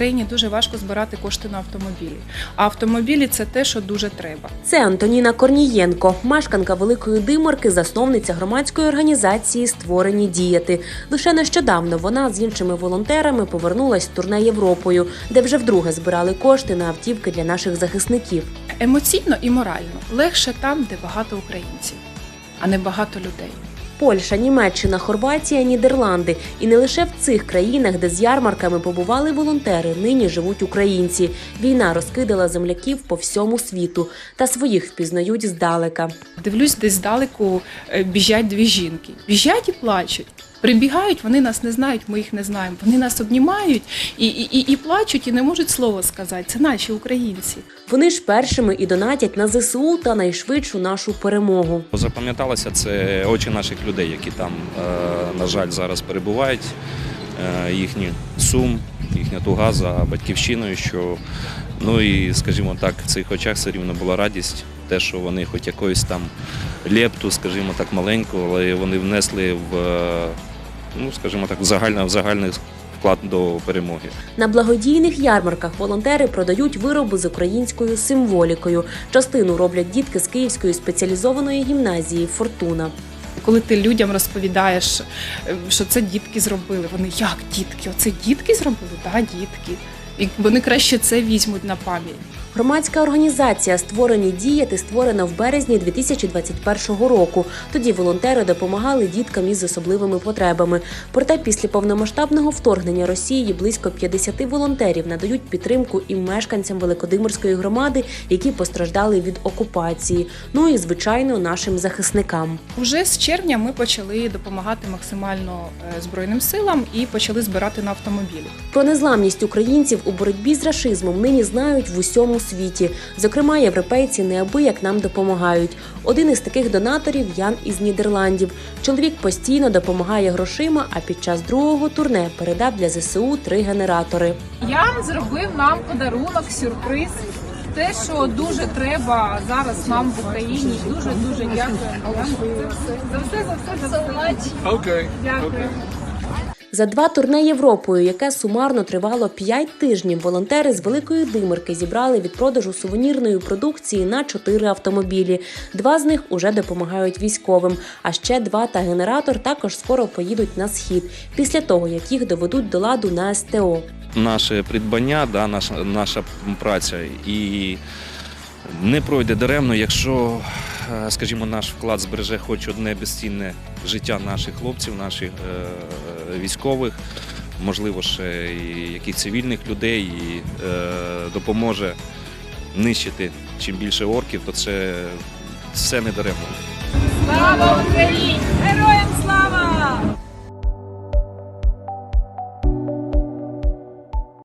Україні дуже важко збирати кошти на автомобілі. А автомобілі це те, що дуже треба. Це Антоніна Корнієнко, мешканка Великої Диморки, засновниця громадської організації Створені діяти. Лише нещодавно вона з іншими волонтерами повернулась з турне Європою, де вже вдруге збирали кошти на автівки для наших захисників. Емоційно і морально легше там, де багато українців, а не багато людей. Польща, Німеччина, Хорватія, Нідерланди. І не лише в цих країнах, де з ярмарками побували волонтери, нині живуть українці. Війна розкидала земляків по всьому світу, та своїх впізнають здалека. Дивлюсь, десь здалеку е, біжать дві жінки. Біжать і плачуть. Прибігають, вони нас не знають, ми їх не знаємо. Вони нас обнімають і, і, і, і плачуть, і не можуть слова сказати. Це наші українці. Вони ж першими і донатять на ЗСУ та найшвидшу нашу перемогу. Запам'яталося це очі наших людей, які там, е, на жаль, зараз перебувають. Е, Їхній сум, їхня туга за батьківщиною. Що, ну і, скажімо так, в цих очах все рівно була радість, те, що вони хоч якоюсь там лепту, скажімо так, маленьку, але вони внесли в, е, ну, скажімо так, в загальний, в загальний вклад до перемоги. На благодійних ярмарках волонтери продають вироби з українською символікою. Частину роблять дітки з Київської спеціалізованої гімназії Фортуна. Коли ти людям розповідаєш, е, що це дітки зробили, вони як дітки? Оце дітки зробили? Так, да, дітки. І вони краще це візьмуть на пам'ять. Громадська організація Створені діяти створена в березні 2021 року. Тоді волонтери допомагали діткам із особливими потребами. Проте після повномасштабного вторгнення Росії близько 50 волонтерів надають підтримку і мешканцям Великодимирської громади, які постраждали від окупації. Ну і звичайно нашим захисникам. Уже з червня ми почали допомагати максимально е, Збройним силам і почали збирати на автомобілі. Про незламність українців у боротьбі з рашизмом нині знають в усьому світі. Зокрема, європейці неабияк нам допомагають. Один із таких донаторів Ян із Нідерландів. Чоловік постійно допомагає грошима, а під час другого турне передав для ЗСУ три генератори. Ян зробив нам подарунок, сюрприз. Те, що дуже треба зараз нам в Україні. Дуже дуже. Ян. За все, за все, за все. Дякую. За два турне Європою, яке сумарно тривало 5 тижнів, волонтери з Великої Димирки зібрали від продажу сувенірної продукції на 4 автомобілі. Два з них уже допомагають військовим, а ще два та генератор також скоро поїдуть на схід, після того як їх доведуть до ладу на СТО. наше придбання, да, наша, наша праця і не пройде даремно, якщо, скажімо, наш вклад збереже хоч одне безцінне життя наших хлопців, наших е, військових, можливо, ще і яких цивільних людей, і е, допоможе нищити чим більше орків, то це все не даремно. Слава Україні!